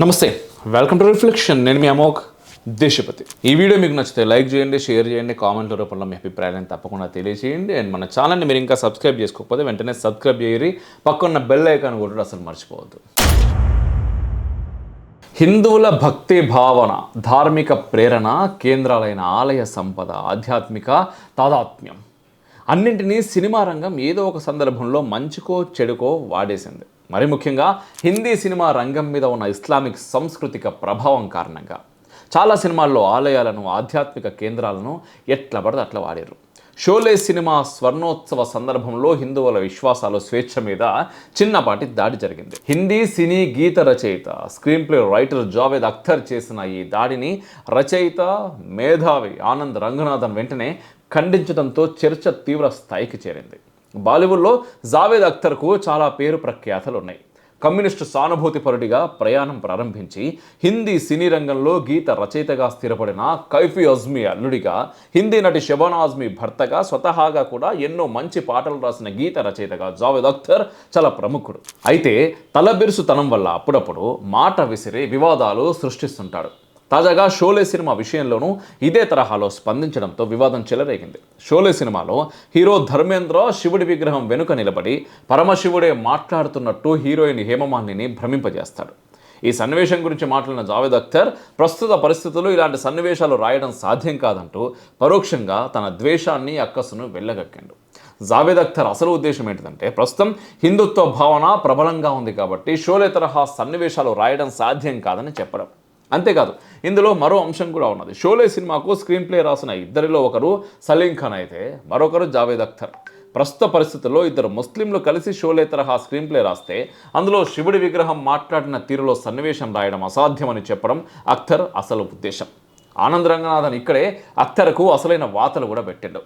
నమస్తే welcome to reflection నేను మీ అమోక్ దేశపతి. ఈ వీడియో మీకు నచ్చితే లైక్ చేయండి షేర్ చేయండి కామెంట్ రూపంలో మీ అభిప్రాయాలను తప్పకుండా తెలియజేయండి. అండ్ మన ఛానల్ని మీరు ఇంకా సబ్స్క్రైబ్ చేసుకోకపోతే వెంటనే సబ్స్క్రైబ్ చేయరి పక్కన్న బెల్ ఐకాన్ కూడా అసలు మర్చిపోవద్దు. హిందువుల భక్తి భావన ధార్మిక ప్రేరణ కేంద్రాలైన ఆలయ సంపద ఆధ్యాత్మిక తాదాత్మ్యం. అన్నింటినీ సినిమా రంగం ఏదో ఒక సందర్భంలో మంచికో చెడుకో వాడేసింది. మరి ముఖ్యంగా హిందీ సినిమా రంగం మీద ఉన్న ఇస్లామిక్ సాంస్కృతిక ప్రభావం కారణంగా. చాలా సినిమాల్లో ఆలయాలను ఆధ్యాత్మిక కేంద్రాలను ఎట్ల పడితే అట్లా వాడారు. షోలే సినిమా స్వర్ణోత్సవ సందర్భంలో హిందువుల విశ్వాసాలు స్వేచ్ఛ మీద చిన్నపాటి దాడి జరిగింది. హిందీ సినీ గీత రచయిత screenplay writer Javed Akhtar చేసిన ఈ దాడిని రచయిత మేధావి ఆనంద్ రంగనాథన్ వెంటనే ఖండించడంతో చర్చ తీవ్ర స్థాయికి చేరింది. బాలీవుడ్లో జావేద్ అఖ్తర్కు చాలా పేరు ప్రఖ్యాతలు ఉన్నాయి కమ్యూనిస్టు సానుభూతిపరుడిగా ప్రయాణం ప్రారంభించి హిందీ సినీ రంగంలో గీత రచయితగా స్థిరపడిన కైఫీ అజ్మీ అల్లుడిగా హిందీ నటి శబానా అజ్మీ భర్తగా స్వతహాగా కూడా ఎన్నో మంచి పాటలు రాసిన గీత రచయితగా జావేద్ అఖ్తర్ చాలా ప్రముఖుడు. అయితే తలబిరుసుతనం వల్ల అప్పుడప్పుడు మాట విసిరి వివాదాలు సృష్టిస్తుంటాడు. తాజాగా షోలే సినిమా విషయంలోనూ ఇదే తరహాలో స్పందించడంతో వివాదం చెలరేగింది. షోలే సినిమాలో హీరో ధర్మేంద్ర శివుడి విగ్రహం వెనుక నిలబడి పరమశివుడే మాట్లాడుతున్నట్టు హీరోయిన్ హేమమాలిని భ్రమింపజేస్తాడు. ఈ సన్నివేశం గురించి మాట్లాడిన జావేద్ అఖ్తర్ ప్రస్తుత పరిస్థితుల్లో ఇలాంటి సన్నివేశాలు రాయడం సాధ్యం కాదంటూ పరోక్షంగా తన ద్వేషాన్ని అక్కసును వెళ్ళగక్కాడు జావేద్ అఖ్తర్ అసలు ఉద్దేశం ఏంటంటే ప్రస్తుతం హిందుత్వ భావన ప్రబలంగా ఉంది కాబట్టి షోలే తరహా సన్నివేశాలు రాయడం సాధ్యం కాదని చెప్పడం. అంతేకాదు ఇందులో మరో అంశం కూడా ఉన్నది. షోలే సినిమాకు స్క్రీన్ ప్లే రాసిన ఇద్దరిలో ఒకరు సలీం ఖాన్ అయితే మరొకరు జావేద్ అఖ్తర్. ప్రస్తుత పరిస్థితుల్లో ఇద్దరు ముస్లింలు కలిసి షోలే తరహా స్క్రీన్ ప్లే రాస్తే అందులో శివుడి విగ్రహం మాట్లాడిన తీరులో సన్నివేశం రాయడం అసాధ్యమని చెప్పడం అఖ్తర్ అసలు ఉద్దేశం. ఆనంద్ రంగనాథన్ ఇక్కడే అఖ్తర్కు అసలైన వాతలు కూడా పెట్టాడు.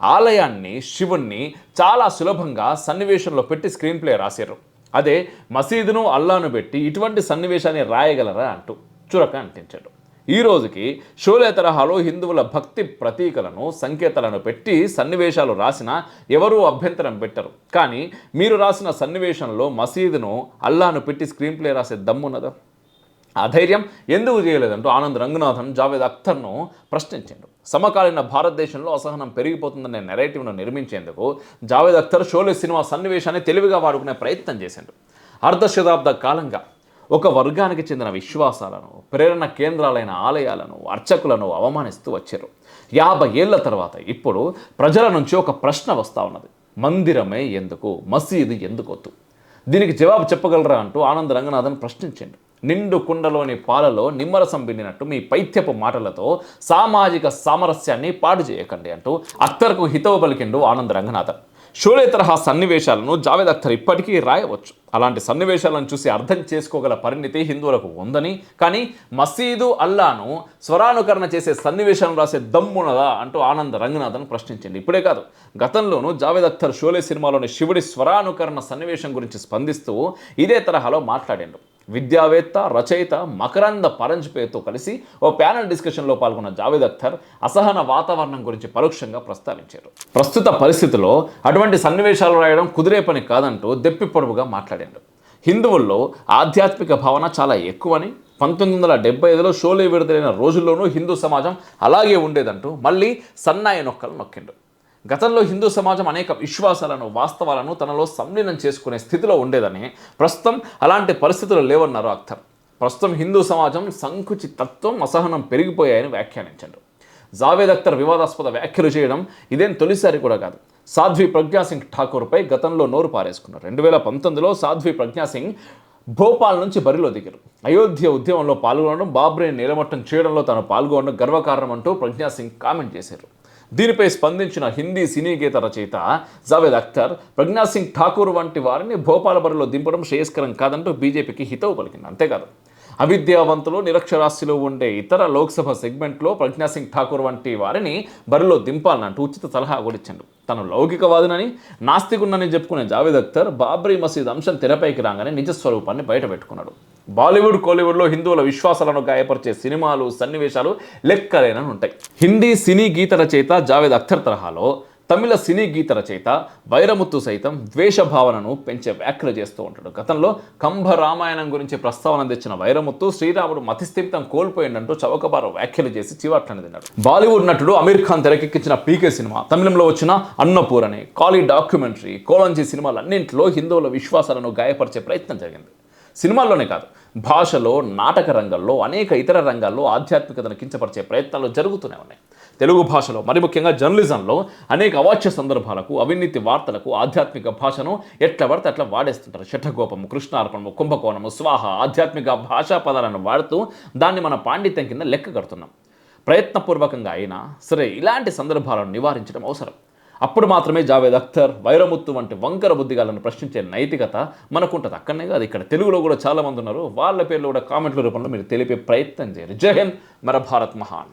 ఆలయాన్ని శివుణ్ణి చాలా సులభంగా సన్నివేశంలో పెట్టి స్క్రీన్ ప్లే రాశారు అదే మసీదును అల్లాను పెట్టి ఇటువంటి సన్నివేశాన్ని రాయగలరా అంటూ. చురక అంటించాడు. ఈ రోజుకి షోలే తరహాలో హిందువుల భక్తి ప్రతీకలను సంకేతాలను పెట్టి సన్నివేశాలు రాసిన ఎవరూ అభ్యంతరం పెట్టరు. కానీ మీరు రాసిన సన్నివేశంలో మసీదును అల్లాను పెట్టి స్క్రీన్ ప్లే రాసే దమ్మున్నదా ఆ ధైర్యం ఎందుకు చేయలేదంటూ ఆనంద్ రంగనాథన్ జావేద్ అఖ్తర్ను ప్రశ్నించాడు. సమకాలీన భారతదేశంలో అసహనం పెరిగిపోతుందనే నెరేటివ్ను నిర్మించేందుకు జావేద్ అఖ్తర్ షోలే సినిమా సన్నివేశాన్ని తెలివిగా వాడుకునే ప్రయత్నం చేశాడు. అర్ధ శతాబ్ద కాలంగా ఒక వర్గానికి చెందిన విశ్వాసాలను ప్రేరణ కేంద్రాలైన ఆలయాలను అర్చకులను అవమానిస్తూ వచ్చారు. యాభై ఏళ్ళ తర్వాత ఇప్పుడు ప్రజల నుంచి ఒక ప్రశ్న వస్తూ ఉన్నది. మందిరమే ఎందుకు? మసీదు ఎందుకొద్దు దీనికి జవాబు చెప్పగలరా అంటూ ఆనంద్ రంగనాథన్ ప్రశ్నించండి. నిండు కుండలోని పాలలో నిమ్మరసం పిండినట్టు మీ పైత్యపు మాటలతో సామాజిక సామరస్యాన్ని పాడు చేయకండి అంటూ అఖ్తర్కు హితవు పలికిండు ఆనంద రంగనాథన్. షోలే తరహా సన్నివేశాలను జావేద్ అఖ్తర్ ఇప్పటికీ రాయవచ్చు. అలాంటి సన్నివేశాలను చూసి అర్థం చేసుకోగల పరిణితి హిందువులకు ఉందని కానీ మసీదు అల్లాను స్వరానుకరణ చేసే సన్నివేశాలను రాసే దమ్మునదా అంటూ ఆనంద్ రంగనాథన్ ప్రశ్నించింది. ఇప్పుడే కాదు గతంలోనూ జావేద్ అఖ్తర్ షోలే సినిమాలోని శివుడి స్వరానుకరణ సన్నివేశం గురించి స్పందిస్తూ ఇదే తరహాలో మాట్లాడాడు. విద్యావేత్త రచయిత మకరంద పరంజ్పేతో కలిసి ఓ ప్యానల్ డిస్కషన్లో పాల్గొన్న జావేద్ అఖ్తర్ అసహన వాతావరణం గురించి పరోక్షంగా ప్రస్తావించారు. ప్రస్తుత పరిస్థితిలో అటువంటి సన్నివేశాలు రాయడం కుదిరే పని కాదంటూ దెప్పి పొడవుగా మాట్లాడాడు హిందువుల్లో ఆధ్యాత్మిక భావన చాలా ఎక్కువని పంతొమ్మిది వందల డెబ్బై ఐదులో షోలే విడుదలైన రోజుల్లోనూ హిందూ సమాజం అలాగే ఉండేదంటూ మళ్ళీ సన్నాయి నొక్కలు నొక్కిండు గతంలో హిందూ సమాజం అనేక విశ్వాసాలను వాస్తవాలను తనలో సంలీనం చేసుకునే స్థితిలో ఉండేదని ప్రస్తుతం అలాంటి పరిస్థితులు లేవన్నారు అర్థం ప్రస్తుతం హిందూ సమాజం సంకుచితత్వం అసహనం పెరిగిపోయాయని వ్యాఖ్యానించాడు. జావేద్ అఖ్తర్ వివాదాస్పద వ్యాఖ్యలు చేయడం ఇదేం తొలిసారి కూడా కాదు. సాధ్వి ప్రజ్ఞాసింగ్ ఠాకూర్పై గతంలో నోరు పారేసుకున్నారు. రెండు వేల పంతొమ్మిదిలో సాధ్వి ప్రజ్ఞాసింగ్ భోపాల్ నుంచి బరిలో దిగారు. అయోధ్య ఉద్యమంలో పాల్గొనడం బాబ్రీని నిలమట్టం చేయడంలో తాను పాల్గొనడం గర్వకారణం అంటూ ప్రజ్ఞాసింగ్ కామెంట్ చేశారు. దీనిపై స్పందించిన హిందీ సినీ గీత రచయిత జావేద్ అఖ్తర్ ప్రజ్ఞాసింగ్ ఠాకూర్ వంటి వారిని భోపాల బరిలో దింపడం శ్రేయస్కరం కాదంటూ బీజేపీకి హితవు పలికింది. అంతేకాదు అవిద్యావంతులు నిరక్షరాస్యులు ఉండే ఇతర లోక్సభ సెగ్మెంట్లో ప్రజ్ఞాసింగ్ ఠాకూర్ వంటి వారిని బరిలో దింపాలనంటూ ఉచిత సలహా కూడిచ్చాడు తను లౌకికవాదునని నాస్తికున్నని చెప్పుకునే జావేద్ అఖ్తర్ బాబ్రీ మసీద్ అంశం తెరపైకి రాగానే నిజ స్వరూపాన్ని బయటపెట్టుకున్నాడు. బాలీవుడ్ కోలీవుడ్లో హిందువుల విశ్వాసాలను గాయపరిచే సినిమాలు సన్నివేశాలు లెక్కలేనని ఉంటాయి. హిందీ సినీ గీత రచయిత జావేద్ అఖ్తర్ తరహాలో తమిళ సినీ గీత రచయిత వైరముత్తు సైతం ద్వేష భావనను పెంచే వ్యాఖ్యలు చేస్తూ ఉంటాడు. గతంలో కంభ రామాయణం గురించి ప్రస్తావన తెచ్చిన వైరముత్తు శ్రీరాముడు మతిస్థిమితం కోల్పోయిందంటూ చవకబారు వ్యాఖ్యలు చేసి చివాట్లని తిన్నాడు. బాలీవుడ్ నటుడు అమీర్ ఖాన్ తెరకెక్కించిన పీకే సినిమా తమిళంలో వచ్చిన అన్నపూరణి కాళీ డాక్యుమెంటరీ కోలంజీ సినిమాలన్నింటిలో హిందువుల విశ్వాసాలను గాయపరిచే ప్రయత్నం జరిగింది. సినిమాల్లోనే కాదు భాషలో నాటక రంగంలో అనేక ఇతర రంగాల్లో ఆధ్యాత్మికతను కించపరిచే ప్రయత్నాలు జరుగుతూనే ఉన్నాయి. తెలుగు భాషలో మరి ముఖ్యంగా జర్నలిజంలో అనేక అవాచ్య సందర్భాలకు అవినీతి వార్తలకు ఆధ్యాత్మిక భాషను ఎట్లా పడితే అట్లా వాడేస్తుంటారు. శఠగోపము కృష్ణార్పణము కుంభకోణము స్వాహ ఆధ్యాత్మిక భాషా పదాలను వాడుతూ దాన్ని మన పాండిత్యం కింద లెక్క కడుతున్నాం. ప్రయత్నపూర్వకంగా అయినా సరే ఇలాంటి సందర్భాలను నివారించడం అవసరం. అప్పుడు మాత్రమే జావేద్ అఖ్తర్ వైరముత్తు వంటి వంకర బుద్ధిగాలను ప్రశ్నించే నైతికత మనకుంటుంది. అక్కడనే కాదు ఇక్కడ తెలుగులో కూడా చాలా మంది ఉన్నారు. వాళ్ళ పేర్లు కూడా కామెంట్ల రూపంలో మీరు తెలిపే ప్రయత్నం చేయాలి జై హింద్ మర భారత్ మహాన్.